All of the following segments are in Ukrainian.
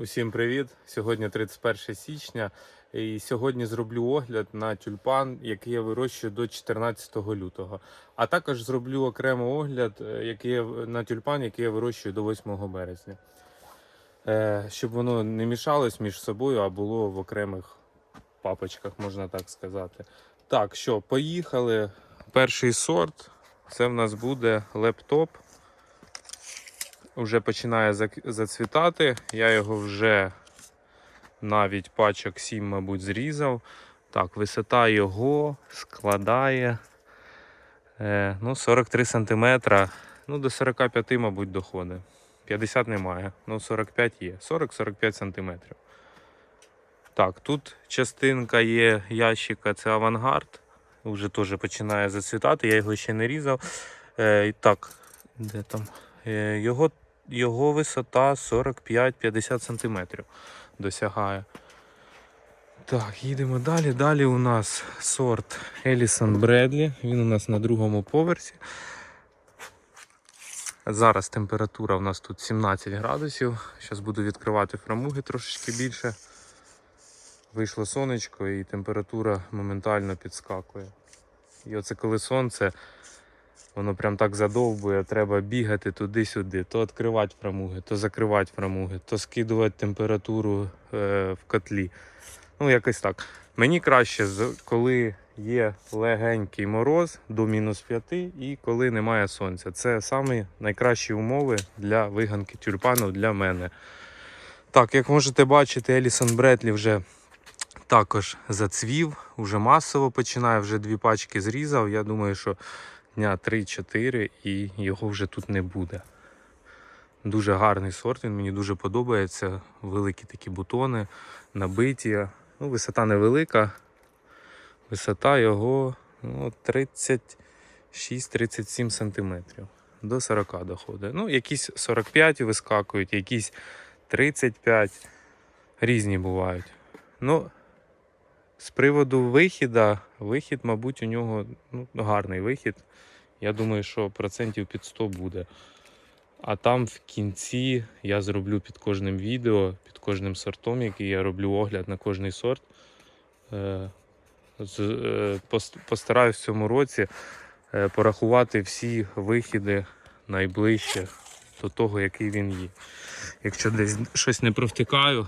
Усім привіт! Сьогодні 31 січня. І сьогодні зроблю огляд на тюльпан, який я вирощую до 14 лютого. А також зроблю окремо огляд, е, який я, на тюльпан, який я вирощую до 8 березня. Е, щоб воно не мішалось між собою, а було в окремих папочках, можна так сказати. Так, що, поїхали. Перший сорт це в нас буде лептоп вже починає зацвітати. Я його вже навіть пачок 7, мабуть, зрізав. Так, висота його складає е, ну, 43 см. Ну, до 45, мабуть, доходить. 50 немає, ну 45 є. 40-45 см. Так, тут частинка є ящика, це авангард. Вже теж починає зацвітати, я його ще не різав. Е, так, де там? Е, його його висота 45-50 см досягає. Так, їдемо далі. Далі у нас сорт Елісон Бредлі. Він у нас на другому поверсі. Зараз температура у нас тут 17 градусів. Зараз буду відкривати фрамуги трошечки більше. Вийшло сонечко і температура моментально підскакує. І оце коли сонце, Воно прям так задовбує, треба бігати туди-сюди, то відкривати фрамуги, то закривати фрамуги, то скидувати температуру е, в котлі. Ну, якось так. Мені краще, коли є легенький мороз до мінус 5 і коли немає сонця. Це самі найкращі умови для виганки тюльпану для мене. Так, як можете бачити, Елісон Бретлі вже також зацвів, вже масово починає, вже дві пачки зрізав. Я думаю, що дня 3-4 і його вже тут не буде. Дуже гарний сорт, він мені дуже подобається. Великі такі бутони, набиті. Ну, висота невелика. Висота його ну, 36-37 см. До 40 доходить. Ну, якісь 45 вискакують, якісь 35. Різні бувають. Ну, з приводу вихіда, вихід, мабуть, у нього ну, гарний вихід. Я думаю, що процентів під 100 буде. А там в кінці я зроблю під кожним відео, під кожним сортом, який я роблю огляд на кожний сорт. Е, е, пос- Постараюсь в цьому році е, порахувати всі вихіди найближче до того, який він є. Якщо десь щось не провтикаю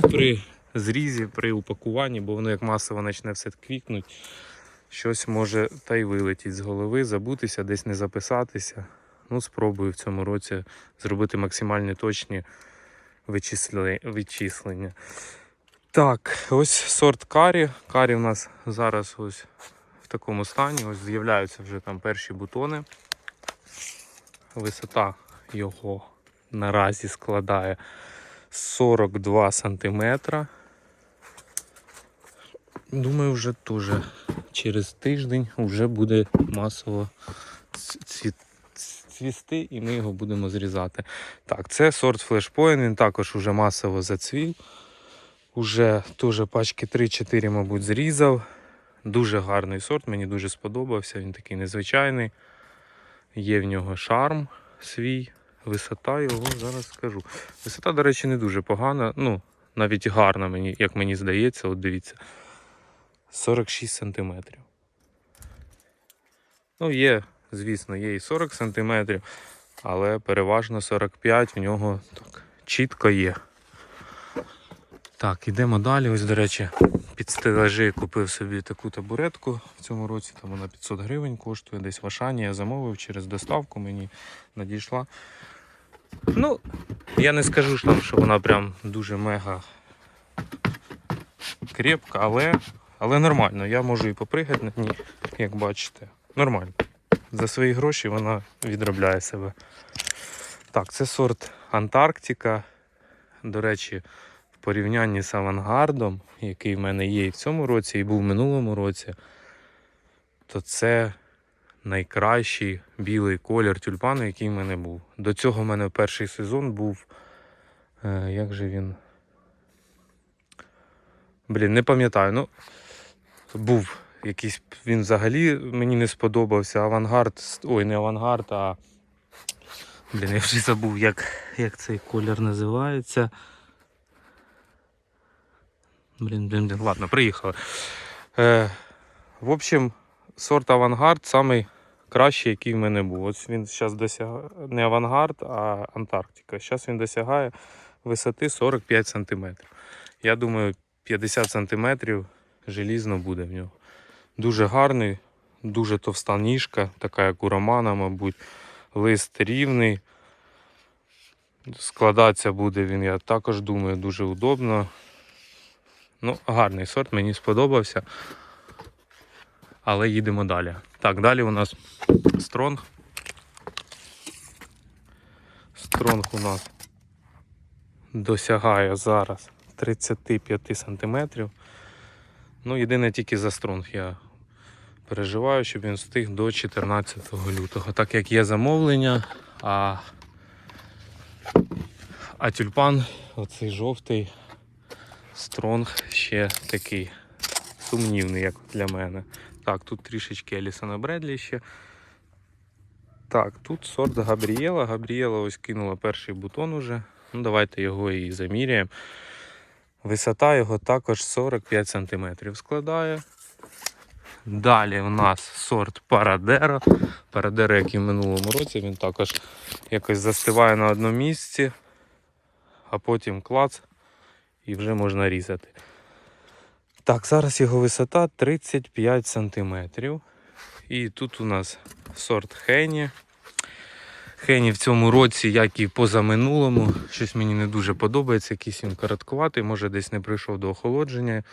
при зрізі, при упакуванні, бо воно як масово почне все квікнути, щось може та й вилетіть з голови, забутися, десь не записатися. Ну, спробую в цьому році зробити максимально точні вичислення. Так, ось сорт карі. Карі в нас зараз ось в такому стані. Ось з'являються вже там перші бутони. Висота його наразі складає 42 сантиметра. Думаю, вже теж через тиждень вже буде масово цвісти і ми його будемо зрізати. Так, це сорт Flashpoint, він також вже масово зацвів. Уже теж пачки 3-4, мабуть, зрізав. Дуже гарний сорт, мені дуже сподобався. Він такий незвичайний. Є в нього шарм свій. Висота його зараз скажу. Висота, до речі, не дуже погана. Ну, навіть гарна, мені, як мені здається, от дивіться. 46 сантиметрів. Ну, є, звісно, є і 40 сантиметрів, але переважно 45 в нього так чітко є. Так, ідемо далі. Ось, до речі, під стелажі купив собі таку табуретку в цьому році. Там вона 500 гривень коштує, десь в Ашані. Я замовив через доставку, мені надійшла. Ну, я не скажу що вона прям дуже мега крепка, але, але нормально. Я можу і попригати на ній, як бачите. Нормально. За свої гроші вона відробляє себе. Так, це сорт Антарктика. До речі, в порівнянні з авангардом, який в мене є і в цьому році, і був в минулому році, то це найкращий білий колір тюльпану, який в мене був. До цього в мене перший сезон був. Е, як же він? Блін, не пам'ятаю. Ну, був якийсь. Він взагалі мені не сподобався. Авангард. Ой, не авангард, а Блін, я вже забув, як, як цей колір називається. Блін, блін, блін. Ладно, приїхали. Е, в общем, сорт авангард самий кращий, який в мене був. Ось він зараз досягає не авангард, а Антарктика. Зараз він досягає висоти 45 см. Я думаю, 50 см желізно буде в нього. Дуже гарний, дуже товста ніжка, така як у Романа, мабуть. Лист рівний. Складатися буде він, я також думаю, дуже удобно. Ну, гарний сорт, мені сподобався. Але їдемо далі. Так, далі у нас стронг. Стронг у нас досягає зараз 35 сантиметрів. Ну, єдине тільки за стронг я переживаю, щоб він встиг до 14 лютого. Так як є замовлення, а, а тюльпан, оцей жовтий стронг ще такий сумнівний, як для мене. Так, тут трішечки Елісона Бредлі ще. Так, тут сорт Габрієла. Габрієла ось кинула перший бутон уже. Ну, давайте його і заміряємо. Висота його також 45 см складає. Далі в нас сорт Парадеро. Парадеро, як і в минулому році, він також якось застиває на одному місці, а потім клац і вже можна різати. Так, зараз його висота 35 см. І тут у нас сорт Хені. Хені в цьому році, як і позаминулому, щось мені не дуже подобається, якийсь він короткуватий, може десь не прийшов до охолодження.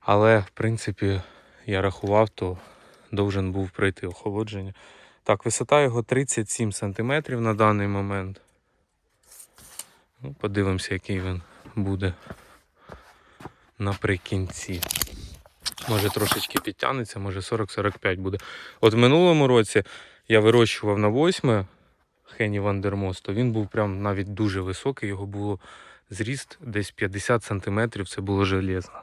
Але, в принципі, я рахував, то должен був пройти охолодження. Так, висота його 37 см на даний момент. Ну, подивимося, який він буде наприкінці. Може трошечки підтягнеться, може 40-45 буде. От в минулому році я вирощував на 8 Хені Вандермос, то він був прям навіть дуже високий, його було зріст десь 50 см, це було железно.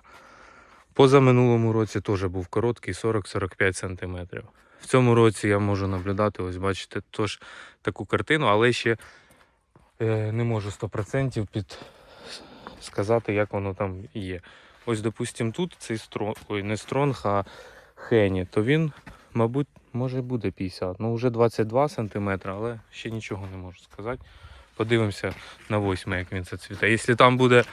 Поза минулому році теж був короткий 40-45 см. В цьому році я можу наблюдати, ось бачите, теж таку картину, але ще е, не можу 100% під сказати, як воно там є. Ось, допустимо, тут цей стронг, ой, не стронг, а хені, то він, мабуть, може буде 50. Ну, вже 22 см, але ще нічого не можу сказати. Подивимося на 8, як він це цвіте. Якщо там буде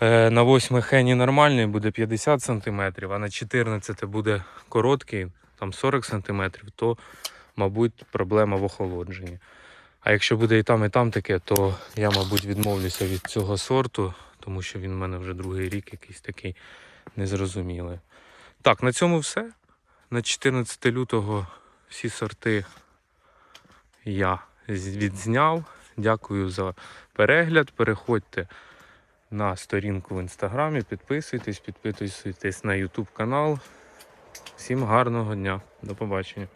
е, на 8 хені нормальний, буде 50 см, а на 14 буде короткий, там 40 см, то, мабуть, проблема в охолодженні. А якщо буде і там, і там таке, то я, мабуть, відмовлюся від цього сорту, тому що він в мене вже другий рік якийсь такий незрозумілий. Так, на цьому все. На 14 лютого всі сорти я відзняв. Дякую за перегляд. Переходьте на сторінку в інстаграмі, підписуйтесь, підписуйтесь на YouTube канал. Всім гарного дня. До побачення.